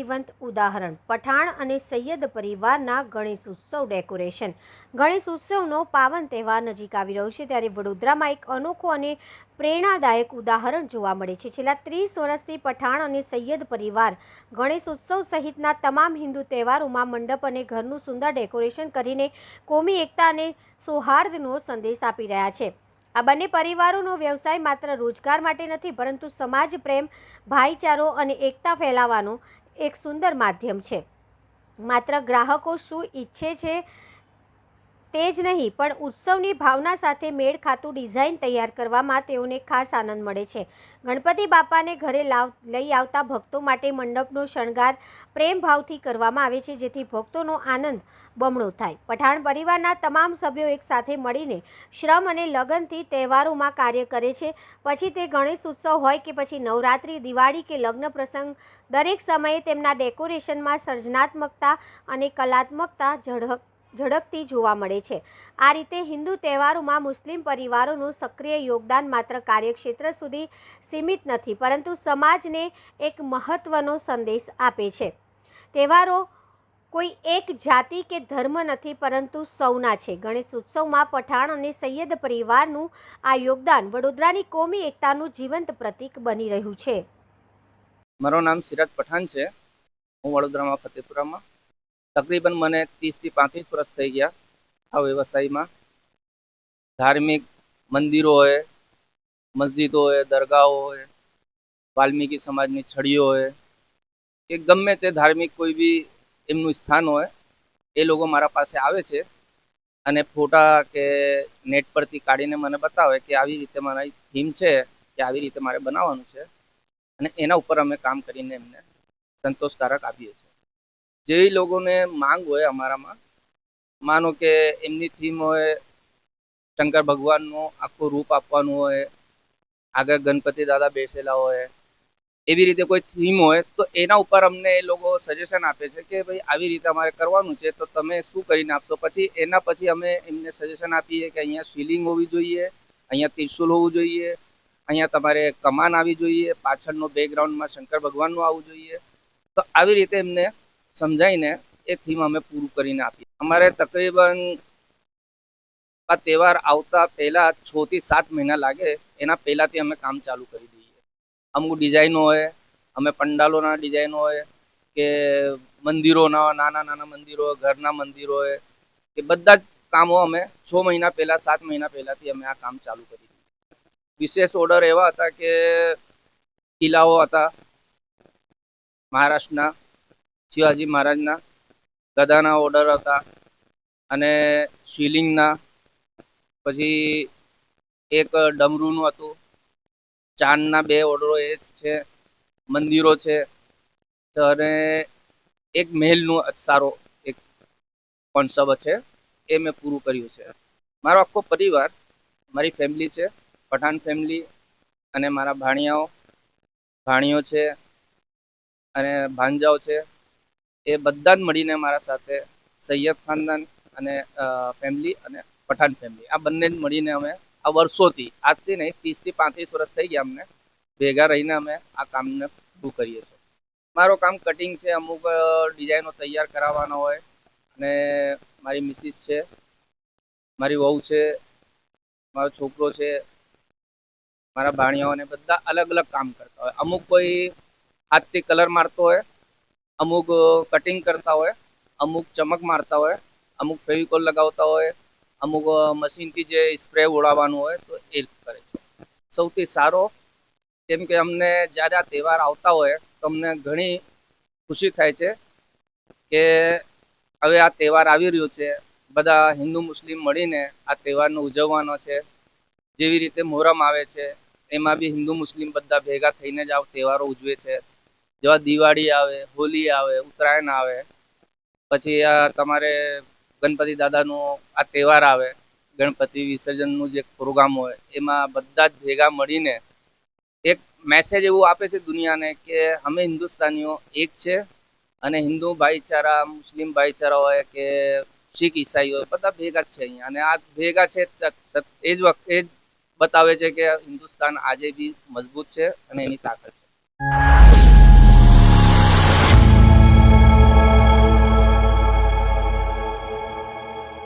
જીવંત ઉદાહરણ. પઠાણ અને સૈયદ પરિવારના ગણેશ ઉત્સવ ડેકોરેશન. ગણેશ ઉત્સવનો પાવન તહેવાર નજીક આવી રહ્યો છે ત્યારે વડોદરામાં એક અનોખો અને પ્રેરણાદાયક ઉદાહરણ જોવા મળે છે. છેલ્લા ત્રીસ વર્ષથી પઠાણ અને સૈયદ પરિવાર ગણેશ ઉત્સવ સહિતના તમામ હિન્દુ તહેવારોમાં મંડપ અને ઘરનું સુંદર ડેકોરેશન કરીને કોમી એકતા અને સૌહાર્દનો સંદેશ આપી રહ્યા છે. આ બંને પરિવારોનો વ્યવસાય માત્ર રોજગાર માટે નથી, પરંતુ સમાજ પ્રેમ, ભાઈચારો અને એકતા ફેલાવવાનો એક સુંદર માધ્યમ છે. માત્ર ગ્રાહકો શું ઈચ્છે છે તે જ નહીં, પણ ઉત્સવની ભાવના સાથે મેળ ખાતું ડિઝાઇન તૈયાર કરવામાં તેઓને ખાસ આનંદ મળે છે. ગણપતિ બાપાને ઘરે લાવ, લઈ આવતા ભક્તો માટે મંડપનો શણગાર પ્રેમ ભાવથી કરવામાં આવે છે, જેથી ભક્તોનો આનંદ બમણો થાય. પઠાણ પરિવારના તમામ સભ્યો એકસાથે મળીને શ્રમ અને લગનથી તહેવારોમાં કાર્ય કરે છે. પછી તે ગણેશ ઉત્સવ હોય કે પછી નવરાત્રિ, દિવાળી કે લગ્ન પ્રસંગ, દરેક સમયે તેમના ડેકોરેશનમાં સર્જનાત્મકતા અને કલાત્મકતા ઝડપ ઝડપથી જોવા મળે છે. આ રીતે હિન્દુ તહેવારોમાં મુસ્લિમ પરિવારોનું સક્રિય યોગદાન માત્ર કાર્યક્ષેત્ર સુધી સીમિત નથી, પરંતુ સમાજને એક મહત્વનો સંદેશ આપે છે. તહેવારો કોઈ એક જાતિ કે ધર્મ નથી, પરંતુ સૌના છે. ગણેશ ઉત્સવમાં પઠાણ અને સૈયદ પરિવારનું આ યોગદાન વડોદરાની કોમી એકતાનું જીવંત પ્રતીક બની રહ્યું છે. મારું નામ સિરાજ પઠાણ છે. હું વડોદરામાં, ફતેપુરામાં. તકરીબન મને ત્રીસથી પાંત્રીસ વર્ષ થઈ ગયા આ વ્યવસાયમાં. ધાર્મિક મંદિરો હોય, મસ્જિદો હોય, દરગાહો હોય, વાલ્મીકી સમાજની છડીઓ હોય, કે ગમે તે ધાર્મિક કોઈ બી એમનું સ્થાન હોય, એ લોકો મારા પાસે આવે છે. અને ફોટા કે નેટ પરથી કાઢીને મને બતાવે કે આવી રીતે મારી થીમ છે, કે આવી રીતે મારે બનાવવાનું છે. અને એના ઉપર અમે કામ કરીને એમને સંતોષકારક આપીએ છીએ. જે લોકોને માંગ હોય અમારામાં, માનો કે એમની થીમ હોય, શંકર ભગવાનનું આખું રૂપ આપવાનું હોય, આગળ ગણપતિ દાદા બેસેલા હોય, એવી રીતે કોઈ થીમ હોય, તો એના ઉપર અમને એ લોકો સજેશન આપે છે કે ભાઈ આવી રીતે અમારે કરવાનું છે, તો તમે શું કરીને આપશો? પછી એના પછી અમે એમને સજેશન આપીએ કે અહીંયા સીલિંગ હોવી જોઈએ, અહીંયા ત્રિશુલ હોવું જોઈએ, અહીંયા તમારે કમાન આવી જોઈએ, પાછળનો બેકગ્રાઉન્ડમાં શંકર ભગવાનનું આવવું જોઈએ. તો આવી રીતે એમને સમજાવીને એ થીમ અમે પૂરું કરીને આપીએ. અમારે તકરીબન આ તહેવાર આવતા પહેલા છ થી સાત મહિના લાગે, એના પહેલાથી અમે કામ ચાલુ કરી દઈએ. અમુક ડિઝાઇનો હોય, અમે પંડાલોના ડિઝાઇનો હોય, કે મંદિરોના, નાના નાના મંદિરો, ઘરના મંદિરો હોય, એ બધા જ કામો અમે છ મહિના પહેલા, સાત મહિના પહેલાથી અમે આ કામ ચાલુ કરી દઈએ વિશેષ ઓર્ડર એવા હતા કે કિલ્લાઓ હતા, મહારાષ્ટ્રના શિવાજી મહારાજના ગદાના ઓર્ડર હતા અને શિલિંગના પછી એક ડમરૂનું હતું. ચાંદના બે ઓર્ડરો એ છે. મંદિરો છે. અને એક મહેલનું સારો એક કોન્સેપ્ટ છે. એ મેં પૂરું કર્યું છે. મારો આખો પરિવાર, મારી ફેમિલી છે. પઠાણ ફેમિલી અને મારા ભાણિયાઓ. ભાણીઓ છે અને ભાંજાઓ છે. એ બધા જ મળીને મારા સાથે સૈયદ ખાનદાન અને ફેમિલી અને પઠાણ ફેમિલી આ બંને મળીને અમે આ વર્ષોથી, આજથી નહીં, ત્રીસથી પાંત્રીસ વર્ષ થઈ ગયા અમને, ભેગા રહીને અમે આ કામને પૂરું કરીએ છીએ. મારો કામ કટિંગ છે, અમુક ડિઝાઇનો તૈયાર કરાવવાનો હોય અને મારી મિસિસ છે, મારી વહુ છે, મારો છોકરો છે, મારા ભાણિયાઓને બધા અલગ અલગ કામ કરતા હોય. અમુક કોઈ હાથથી કલર મારતો હોય અમુક કટિંગ કરતા હોય, અમુક ચમક મારતા હોય, અમુક ફેવિકોલ લગાવતા હોય, અમુક મશીનથી જે સ્પ્રે ઉડાવવાનું હોય, તો એ કરે છે. સૌથી સારો, કેમ કે અમને જ્યારે આ તહેવાર આવતા હોય, તો અમને ઘણી ખુશી થાય છે કે હવે આ તહેવાર આવી રહ્યો છે. બધા હિન્દુ, મુસ્લિમ મળીને આ તહેવારનો ઉજવવાનો છે. જેવી રીતે મોહરમ આવે છે, એમાં બી હિન્દુ, મુસ્લિમ બધા ભેગા થઈને જ આ તહેવારો ઉજવે છે. જેવા દિવાળી આવે, હોલી આવે, ઉત્તરાયણ આવે, પછી આ તમારે ગણપતિ દાદાનો આ તહેવાર આવે, ગણપતિ વિસર્જનનું જે પ્રોગ્રામ હોય, એમાં બધા જ ભેગા મળીને એક મેસેજ એવું આપે છે દુનિયાને કે અમે હિન્દુસ્તાનીઓ એક છે અને હિન્દુ ભાઈચારા, મુસ્લિમ ભાઈચારા હોય કે શીખ ઈસાઈ હોય, બધા ભેગા છે અહીંયા. અને આ ભેગા છે એ જ વખત બતાવે છે કે હિન્દુસ્તાન આજે બી મજબૂત છે અને એની તાકાત છે.